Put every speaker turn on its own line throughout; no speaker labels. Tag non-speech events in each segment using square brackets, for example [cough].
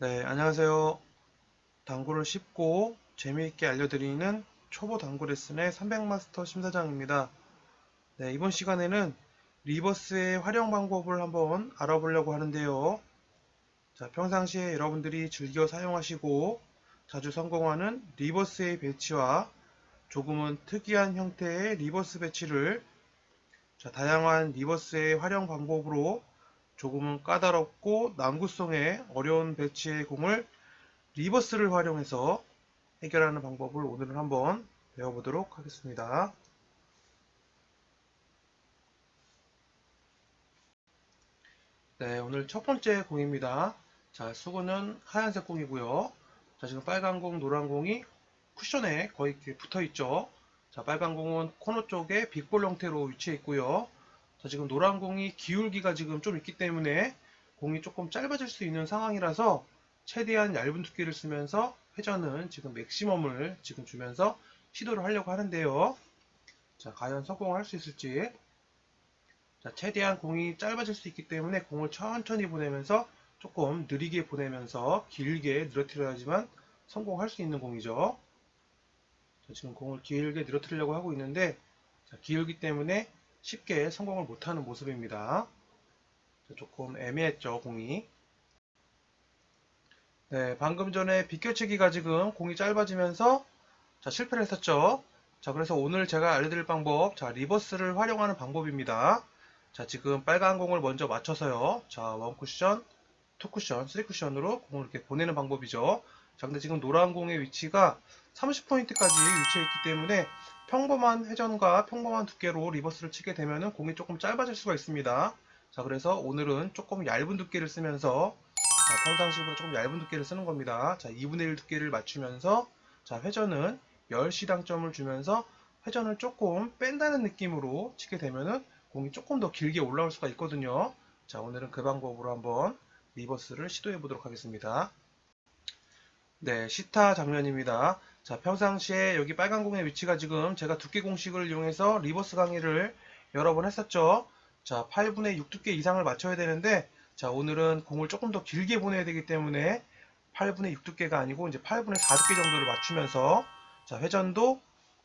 네, 안녕하세요. 당구를 쉽고 재미있게 알려드리는 초보 당구 레슨의 300마스터 심사장입니다. 네, 이번 시간에는 리버스의 활용 방법을 한번 알아보려고 하는데요. 자, 평상시에 여러분들이 즐겨 사용하시고 자주 성공하는 리버스의 배치와 조금은 특이한 형태의 리버스 배치를 자, 다양한 리버스의 활용 방법으로 조금은 까다롭고 난구성의 어려운 배치의 공을 리버스를 활용해서 해결하는 방법을 오늘은 한번 배워보도록 하겠습니다. 네, 오늘 첫 번째 공입니다. 자, 수구는 하얀색 공이고요. 자, 지금 빨간 공, 노란 공이 쿠션에 거의 붙어 있죠. 자, 빨간 공은 코너 쪽에 빅볼 형태로 위치해 있고요. 자, 지금 노란 공이 기울기가 지금 좀 있기 때문에 공이 조금 짧아질 수 있는 상황이라서 최대한 얇은 두께를 쓰면서 회전은 지금 맥시멈을 지금 주면서 시도를 하려고 하는데요. 자, 과연 성공할 수 있을지. 자, 최대한 공이 짧아질 수 있기 때문에 공을 천천히 보내면서 조금 느리게 보내면서 길게 늘어뜨려야지만 성공할 수 있는 공이죠. 자, 지금 공을 길게 늘어뜨리려고 하고 있는데 자, 길기 때문에 쉽게 성공을 못하는 모습입니다. 자, 조금 애매했죠, 공이. 네, 방금 전에 비껴치기가 지금 공이 짧아지면서 자, 실패를 했었죠. 자, 그래서 오늘 제가 알려드릴 방법, 자, 리버스를 활용하는 방법입니다. 자, 지금 빨간 공을 먼저 맞춰서요. 자, 원 쿠션, 투 쿠션, 쓰리 쿠션으로 공을 이렇게 보내는 방법이죠. 자, 근데 지금 노란 공의 위치가 30포인트까지 위치해 있기 때문에 평범한 회전과 평범한 두께로 리버스를 치게 되면 공이 조금 짧아질 수가 있습니다. 자, 그래서 오늘은 조금 얇은 두께를 쓰면서 자, 평상시보다 조금 얇은 두께를 쓰는 겁니다. 자, 2분의 1 두께를 맞추면서 자, 회전은 10시당점을 주면서 회전을 조금 뺀다는 느낌으로 치게 되면은 공이 조금 더 길게 올라올 수가 있거든요. 자, 오늘은 그 방법으로 한번 리버스를 시도해 보도록 하겠습니다. 네, 시타 장면입니다. 자, 평상시에 여기 빨간 공의 위치가 지금 제가 두께 공식을 이용해서 리버스 강의를 여러 번 했었죠. 자, 8분의 6 두께 이상을 맞춰야 되는데, 자, 오늘은 공을 조금 더 길게 보내야 되기 때문에 8분의 6 두께가 아니고 이제 8분의 4 두께 정도를 맞추면서, 자, 회전도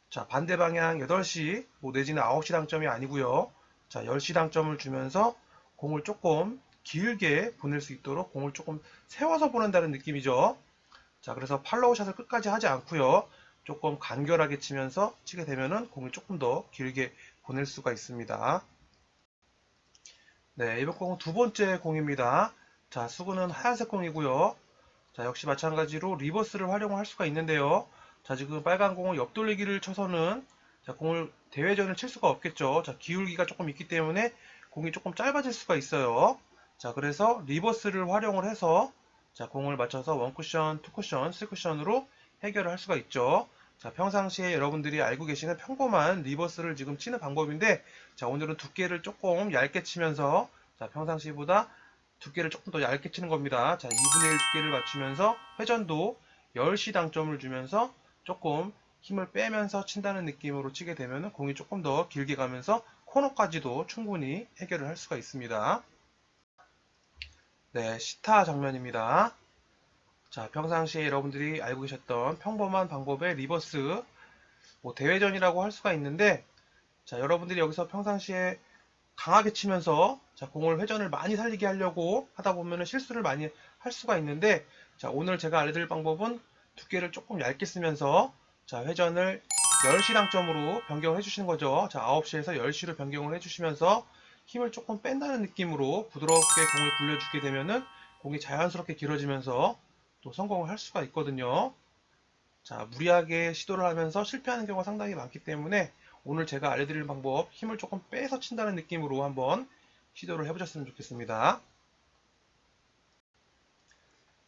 자, 반대 방향 8시, 뭐 내지는 9시 당점이 아니고요. 자, 10시 당점을 주면서 공을 조금 길게 보낼 수 있도록 공을 조금 세워서 보낸다는 느낌이죠. 자, 그래서 팔로우 샷을 끝까지 하지 않고요. 조금 간결하게 치면서 치게 되면은 공을 조금 더 길게 보낼 수가 있습니다. 네, 이번 공은 두 번째 공입니다. 자, 수구는 하얀색 공이고요. 자, 역시 마찬가지로 리버스를 활용할 수가 있는데요. 자, 지금 빨간 공을 옆돌리기를 쳐서는 자, 공을 대회전을 칠 수가 없겠죠. 자, 기울기가 조금 있기 때문에 공이 조금 짧아질 수가 있어요. 자, 그래서 리버스를 활용을 해서 자, 공을 맞춰서 원쿠션, 투쿠션, 쓰쿠션으로 해결을 할 수가 있죠. 자, 평상시에 여러분들이 알고 계시는 평범한 리버스를 지금 치는 방법인데, 자, 오늘은 두께를 조금 얇게 치면서, 자, 평상시보다 두께를 조금 더 얇게 치는 겁니다. 자, 2분의 1 두께를 맞추면서 회전도 10시 당점을 주면서 조금 힘을 빼면서 친다는 느낌으로 치게 되면 공이 조금 더 길게 가면서 코너까지도 충분히 해결을 할 수가 있습니다. 네, 시타 장면입니다. 자, 평상시에 여러분들이 알고 계셨던 평범한 방법의 리버스, 뭐 대회전이라고 할 수가 있는데, 자, 여러분들이 여기서 평상시에 강하게 치면서 자, 공을 회전을 많이 살리게 하려고 하다 보면 실수를 많이 할 수가 있는데, 자, 오늘 제가 알려드릴 방법은 두께를 조금 얇게 쓰면서 자, 회전을 10시 당점으로 변경을 해주시는 거죠. 자, 9시에서 10시로 변경을 해주시면서 힘을 조금 뺀다는 느낌으로 부드럽게 공을 굴려주게 되면은 공이 자연스럽게 길어지면서 또 성공을 할 수가 있거든요. 자, 무리하게 시도를 하면서 실패하는 경우가 상당히 많기 때문에 오늘 제가 알려드릴 방법 힘을 조금 빼서 친다는 느낌으로 한번 시도를 해보셨으면 좋겠습니다.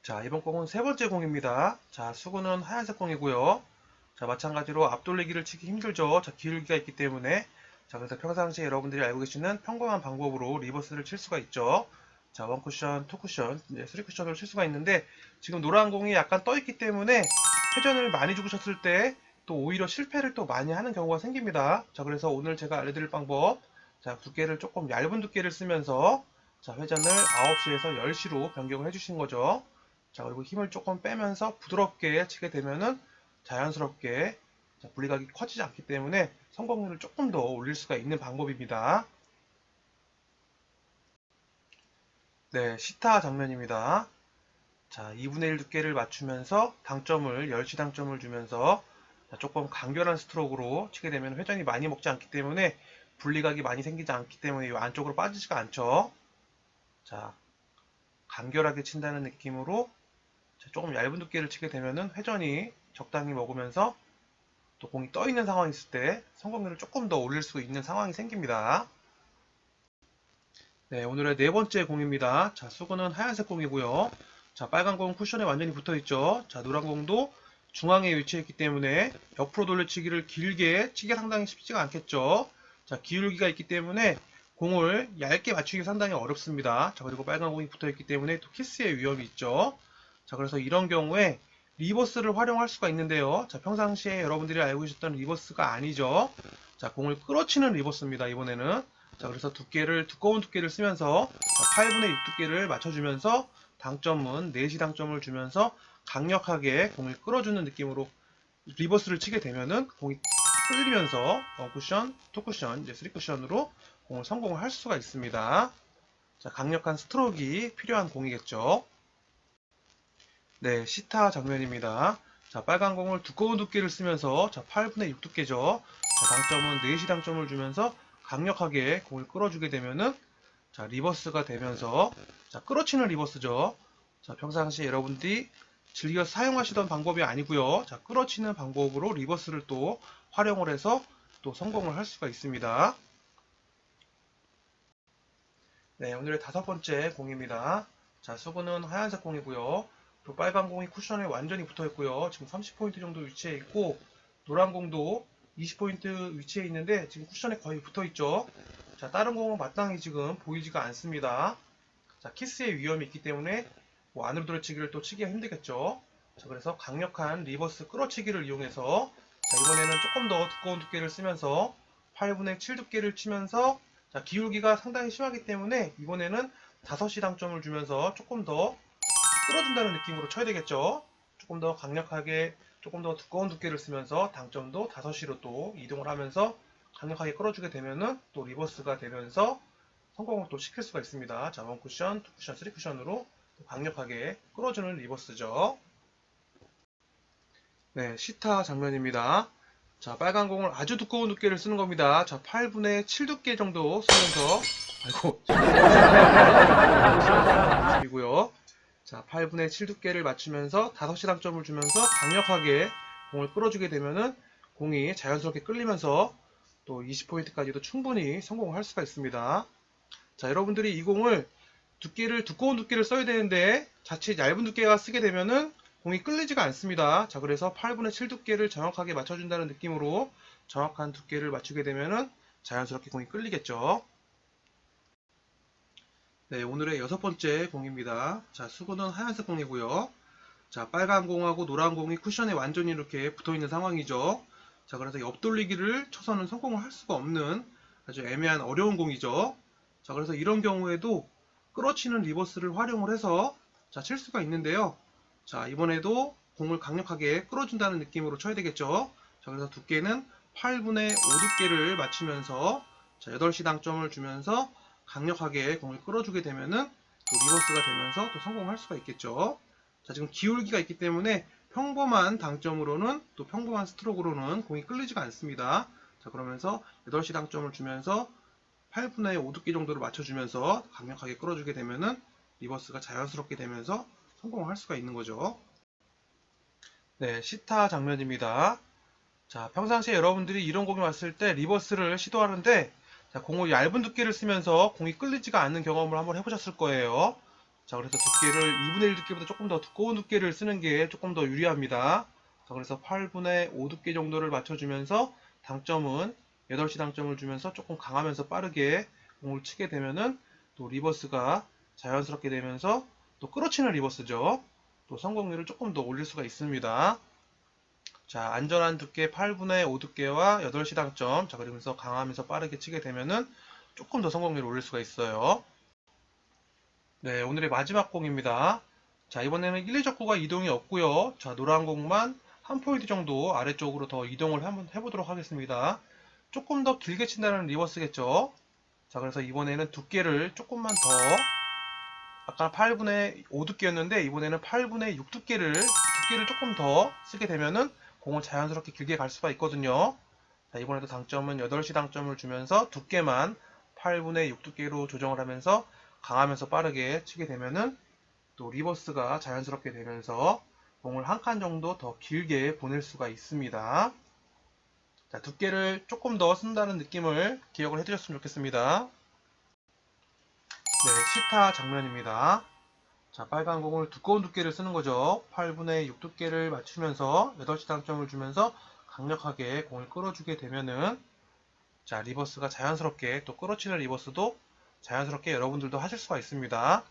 자, 이번 공은 세 번째 공입니다. 자, 수구는 하얀색 공이고요. 자, 마찬가지로 앞돌리기를 치기 힘들죠. 자, 기울기가 있기 때문에. 자, 그래서 평상시에 여러분들이 알고 계시는 평범한 방법으로 리버스를 칠 수가 있죠. 자, 원 쿠션, 투 쿠션, 이제 쓰리 쿠션으로 칠 수가 있는데 지금 노란 공이 약간 떠 있기 때문에 회전을 많이 주고 쳤을 때 또 오히려 실패를 또 많이 하는 경우가 생깁니다. 자, 그래서 오늘 제가 알려드릴 방법, 자, 두께를 조금 얇은 두께를 쓰면서 자, 회전을 9시에서 10시로 변경을 해주신 거죠. 자, 그리고 힘을 조금 빼면서 부드럽게 치게 되면은 자연스럽게 자, 분리각이 커지지 않기 때문에 성공률을 조금 더 올릴 수가 있는 방법입니다. 네, 시타 장면입니다. 자, 2분의 1 두께를 맞추면서 당점을, 10시 당점을 주면서 자, 조금 간결한 스트로크로 치게 되면 회전이 많이 먹지 않기 때문에 분리각이 많이 생기지 않기 때문에 이 안쪽으로 빠지지가 않죠. 자, 간결하게 친다는 느낌으로 자, 조금 얇은 두께를 치게 되면은 회전이 적당히 먹으면서 또 공이 떠 있는 상황이 있을 때 성공률을 조금 더 올릴 수 있는 상황이 생깁니다. 네, 오늘의 네 번째 공입니다. 자, 수구는 하얀색 공이고요. 자, 빨간 공은 쿠션에 완전히 붙어 있죠. 자, 노란 공도 중앙에 위치해 있기 때문에 옆으로 돌려치기를 길게 치기가 상당히 쉽지가 않겠죠. 자, 기울기가 있기 때문에 공을 얇게 맞추기 상당히 어렵습니다. 자, 그리고 빨간 공이 붙어 있기 때문에 또 키스의 위험이 있죠. 자, 그래서 이런 경우에 리버스를 활용할 수가 있는데요. 자, 평상시에 여러분들이 알고 계셨던 리버스가 아니죠. 자, 공을 끌어치는 리버스입니다. 이번에는. 자, 그래서 두께를, 두꺼운 두께를 쓰면서 자, 8분의 6 두께를 맞춰주면서 당점은 4시 당점을 주면서 강력하게 공을 끌어주는 느낌으로 리버스를 치게 되면은 공이 끌리면서 원 쿠션, 투 쿠션, 이제 쓰리 쿠션으로 공을 성공을 할 수가 있습니다. 자, 강력한 스트로크가 필요한 공이겠죠. 네, 시타 장면입니다. 자, 빨간 공을 두꺼운 두께를 쓰면서 자, 8분의 6 두께죠. 자, 당점은 4시 당점을 주면서 강력하게 공을 끌어주게 되면은 자, 리버스가 되면서 자, 끌어치는 리버스죠. 자, 평상시에 여러분들이 즐겨 사용하시던 방법이 아니고요. 자, 끌어치는 방법으로 리버스를 또 활용을 해서 또 성공을 할 수가 있습니다. 네, 오늘의 다섯 번째 공입니다. 자, 수구는 하얀색 공이고요. 또 빨간 공이 쿠션에 완전히 붙어 있고요. 지금 30포인트 정도 위치해 있고 노란 공도 20포인트 위치해 있는데 지금 쿠션에 거의 붙어 있죠. 자, 다른 공은 마땅히 지금 보이지가 않습니다. 자, 키스의 위험이 있기 때문에 뭐 안으로 들어치기를 또 치기가 힘들겠죠. 자, 그래서 강력한 리버스 끌어치기를 이용해서 자, 이번에는 조금 더 두꺼운 두께를 쓰면서 8분의 7 두께를 치면서 자, 기울기가 상당히 심하기 때문에 이번에는 5시 당점을 주면서 조금 더 끌어준다는 느낌으로 쳐야 되겠죠. 조금 더 강력하게 조금 더 두꺼운 두께를 쓰면서 당점도 5시로 또 이동을 하면서 강력하게 끌어주게 되면은 또 리버스가 되면서 성공을 또 시킬 수가 있습니다. 자, 원 쿠션, 투 쿠션, 쓰리 쿠션으로 강력하게 끌어주는 리버스죠. 네, 시타 장면입니다. 자, 빨간 공을 아주 두꺼운 두께를 쓰는 겁니다. 자, 8분의 7 두께 정도 쓰면서, 아이고, [laughs] 이고요. 자, 8분의 7 두께를 맞추면서 5시 당점을 주면서 강력하게 공을 끌어주게 되면은 공이 자연스럽게 끌리면서 또 20포인트까지도 충분히 성공할 수가 있습니다. 자, 여러분들이 이 공을 두께를 두꺼운 두께를 써야 되는데 자칫 얇은 두께가 쓰게 되면은 공이 끌리지가 않습니다. 자, 그래서 8분의 7 두께를 정확하게 맞춰준다는 느낌으로 정확한 두께를 맞추게 되면은 자연스럽게 공이 끌리겠죠. 네, 오늘의 여섯 번째 공입니다. 자, 수구는 하얀색 공이고요. 자, 빨간 공하고 노란 공이 쿠션에 완전히 이렇게 붙어 있는 상황이죠. 자, 그래서 옆돌리기를 쳐서는 성공을 할 수가 없는 아주 애매한 어려운 공이죠. 자, 그래서 이런 경우에도 끌어치는 리버스를 활용을 해서 자, 칠 수가 있는데요. 자, 이번에도 공을 강력하게 끌어준다는 느낌으로 쳐야 되겠죠. 자, 그래서 두께는 8분의 5 두께를 맞추면서 자, 8시 당점을 주면서 강력하게 공을 끌어주게 되면은 또 리버스가 되면서 또 성공할 수가 있겠죠. 자, 지금 기울기가 있기 때문에 평범한 당점으로는 또 평범한 스트로크로는 공이 끌리지가 않습니다. 자, 그러면서 8시 당점을 주면서 8분의 5 두께 정도를 맞춰주면서 강력하게 끌어주게 되면은 리버스가 자연스럽게 되면서 성공을 할 수가 있는 거죠. 네, 시타 장면입니다. 자, 평상시에 여러분들이 이런 공이 왔을 때 리버스를 시도하는데 자, 공을 얇은 두께를 쓰면서 공이 끌리지가 않는 경험을 한번 해보셨을 거예요. 자, 그래서 두께를 2분의 1 두께보다 조금 더 두꺼운 두께를 쓰는 게 조금 더 유리합니다. 자, 그래서 8분의 5 두께 정도를 맞춰주면서 당점은 8시 당점을 주면서 조금 강하면서 빠르게 공을 치게 되면은 또 리버스가 자연스럽게 되면서 또 끌어치는 리버스죠. 또 성공률을 조금 더 올릴 수가 있습니다. 자, 안전한 두께 8분의 5 두께와 8시 당점. 자, 그러면서 강하면서 빠르게 치게 되면은 조금 더 성공률을 올릴 수가 있어요. 네, 오늘의 마지막 공입니다. 자, 이번에는 1, 2적구가 이동이 없고요. 자, 노란 공만 한 포인트 정도 아래쪽으로 더 이동을 한번 해보도록 하겠습니다. 조금 더 길게 친다는 리버스겠죠. 자, 그래서 이번에는 두께를 조금만 더 아까 8분의 5 두께였는데 이번에는 8분의 6 두께를 두께를 조금 더 쓰게 되면은 공을 자연스럽게 길게 갈 수가 있거든요. 자, 이번에도 당점은 8시 당점을 주면서 두께만 8분의 6 두께로 조정을 하면서 강하면서 빠르게 치게 되면은 또 리버스가 자연스럽게 되면서 공을 한 칸 정도 더 길게 보낼 수가 있습니다. 자, 두께를 조금 더 쓴다는 느낌을 기억을 해두셨으면 좋겠습니다. 네, 시타 장면입니다. 자, 빨간 공을 두꺼운 두께를 쓰는 거죠. 8분의 6 두께를 맞추면서 8시 당점을 주면서 강력하게 공을 끌어주게 되면은 자, 리버스가 자연스럽게 또 끌어치는 리버스도 자연스럽게 여러분들도 하실 수가 있습니다.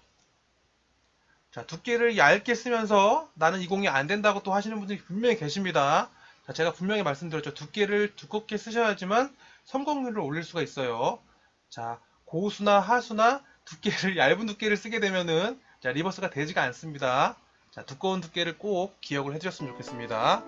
자, 두께를 얇게 쓰면서 나는 이 공이 안 된다고 또 하시는 분들이 분명히 계십니다. 자, 제가 분명히 말씀드렸죠. 두께를 두껍게 쓰셔야지만 성공률을 올릴 수가 있어요. 자, 고수나 하수나 두께를 [laughs] 얇은 두께를 쓰게 되면은 자, 리버스가 되지가 않습니다. 자, 두꺼운 두께를 꼭 기억을 해주셨으면 좋겠습니다.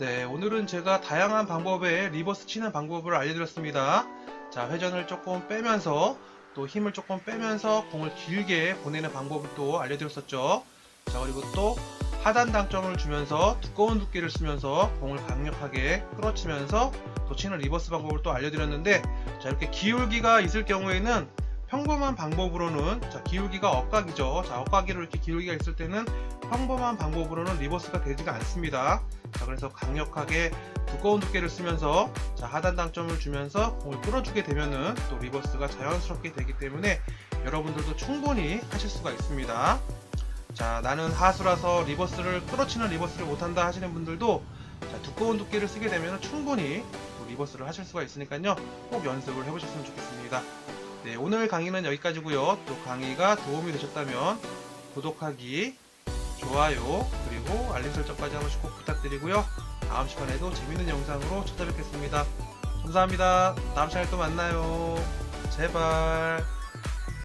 네, 오늘은 제가 다양한 방법의 리버스 치는 방법을 알려드렸습니다. 자, 회전을 조금 빼면서 또 힘을 조금 빼면서 공을 길게 보내는 방법을 또 알려드렸었죠. 자, 그리고 또 하단 당점을 주면서 두꺼운 두께를 쓰면서 공을 강력하게 끌어치면서 또 치는 리버스 방법을 또 알려드렸는데 자, 이렇게 기울기가 있을 경우에는 평범한 방법으로는 자, 기울기가 엇각이죠. 자, 엇각이로 이렇게 기울기가 있을 때는 평범한 방법으로는 리버스가 되지가 않습니다. 자, 그래서 강력하게 두꺼운 두께를 쓰면서 자, 하단 당점을 주면서 공을 끌어주게 되면은 또 리버스가 자연스럽게 되기 때문에 여러분들도 충분히 하실 수가 있습니다. 자, 나는 하수라서 리버스를 끌어치는 리버스를 못한다 하시는 분들도 자, 두꺼운 두께를 쓰게 되면 충분히 또 리버스를 하실 수가 있으니까요. 꼭 연습을 해보셨으면 좋겠습니다. 네, 오늘 강의는 여기까지고요. 또 강의가 도움이 되셨다면 구독하기, 좋아요, 그리고 알림 설정까지 한 번씩 꼭 부탁드리고요. 다음 시간에도 재밌는 영상으로 찾아뵙겠습니다. 감사합니다. 다음 시간에 또 만나요. 제발.